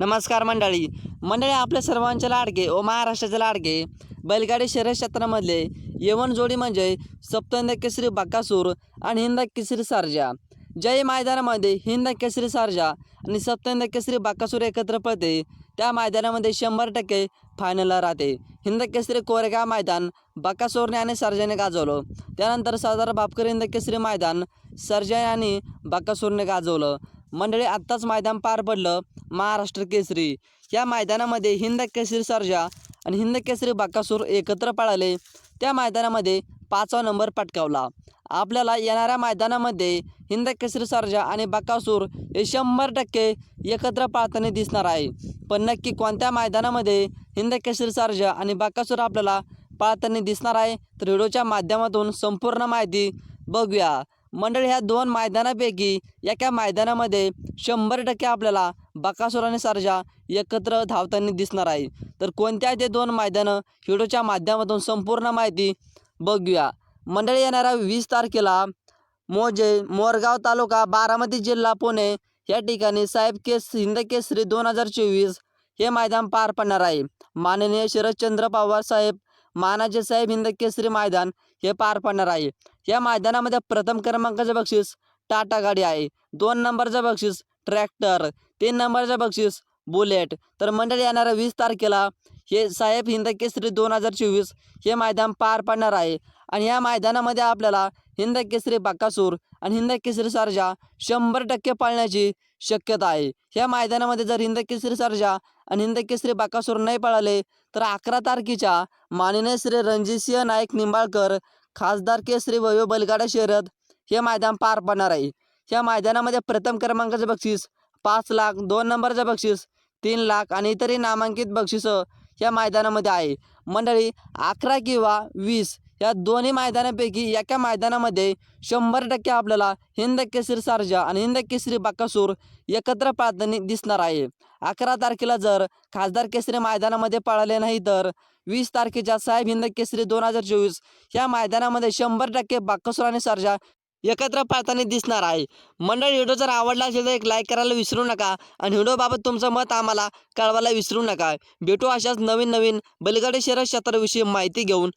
नमस्कार मंडळी. मंडळी आपल्या सर्वांचे लाडके व महाराष्ट्राचे लाडके बैलगाडी शर्यत क्षेत्रामधले यवन जोडी म्हणजे सप्तंद केसरी बक्कासूर आणि हिंद केसरी सारजा. जय मैदानामध्ये हिंद केसरी सारजा आणि सप्तंद केसरी बक्कासूर एकत्र पळते. त्या मैदानामध्ये शंभर टक्के फायनलला राहते. हिंद केसरी कोरेगाव मैदान बकासूरने आणि सर्जाने गाजवलं. त्यानंतर सरदार बापकर हिंद केसरी मैदान सर्जा आणि बकासूरने गाजवलं. मंडळी आत्ताच मैदान पार पडलं महाराष्ट्र केसरी. या मैदानामध्ये हिंद केसरी सर्जा आणि हिंद केसरी बाकासूर एकत्र पळाले. त्या मैदानामध्ये पाचवा नंबर पटकावला. आपल्याला येणाऱ्या मैदानामध्ये हिंद केसरी सर्जा आणि बकासूर हे शंभर टक्के एकत्र पाळताना दिसणार आहे. पण नक्की कोणत्या मैदानामध्ये हिंद केसरी सर्जा आणि बकासूर आपल्याला पाळताना दिसणार आहे तर व्हिडिओच्या माध्यमातून संपूर्ण माहिती बघूया. मंडळी ह्या दोन मैदानापैकी एका मैदानामध्ये शंभर टक्के आपल्याला बकासूर आणि सर्जा एकत्र धावताना दिसणार आहे. तर कोणत्या ते दोन मैदानं व्हिडिओच्या माध्यमातून संपूर्ण माहिती बघूया. मंडळी येणाऱ्या वीस तारखेला मोजे मोरगाव तालुका बारामती जिल्हा पुणे या ठिकाणी साहेब केस हिंद केसरी दोन हजार चोवीस हे मैदान पार पडणार आहे. माननीय शरदचंद्र पवार साहेब मानाचे साहेब हिंद केसरी मैदान हे पार पडणार आहे. या मैदानामध्ये प्रथम क्रमांकाचं बक्षीस टाटा गाडी आहे. दोन नंबरचं बक्षीस ट्रॅक्टर तीन नंबरचं बक्षीस बुलेट. तर मंडळी येणाऱ्या वीस तारखेला हे साहेब हिंद केसरी दोन हजार चोवीस हे मैदान पार पडणार आहे. आणि या मैदानामध्ये आपल्याला हिंद केसरी बाकासूर आणि हिंद केसरी सारजा शंभर टक्के पाळण्याची शक्यता आहे. ह्या मैदानामध्ये जर हिंद केसरी सर्जा आणि हिंद केसरी बाकासूर नाही पळाले तर अकरा तारखेच्या माननीय श्री रणजितसिंह नाईक निंबाळकर खासदार केसरी वयो बलगाडा शर्यत हे मैदान पार पडणार आहे. या मैदानामध्ये प्रथम क्रमांकाचं बक्षीस पाच लाख दोन नंबरचं बक्षीस तीन लाख आणि इतरही नामांकित बक्षिसं या मैदानामध्ये आहे. मंडळी अकरा किंवा वीस या दोन्ही मैदानापैकी एका मैदानामध्ये शंभर टक्के आपल्याला हिंद केसरी सारजा आणि हिंद केसरी बक्कासूर एकत्र पाळताना दिसणार आहे. अकरा तारखेला जर खासदार केसरी मैदानामध्ये पळाले नाही तर वीस तारखेच्या साहेब हिंद केसरी दोन हजार चोवीस या मैदानामध्ये शंभर टक्के बाकासूर आणि सर्जा एकत्र पाळताना दिसणार आहे. मंडळ व्हिडिओ जर आवडला असेल तर एक लाईक करायला विसरू नका आणि व्हिडिओबाबत तुमचं मत आम्हाला कळवायला विसरू नका. भेटू अशाच नवीन नवीन बलगडे शहर क्षेत्राविषयी माहिती घेऊन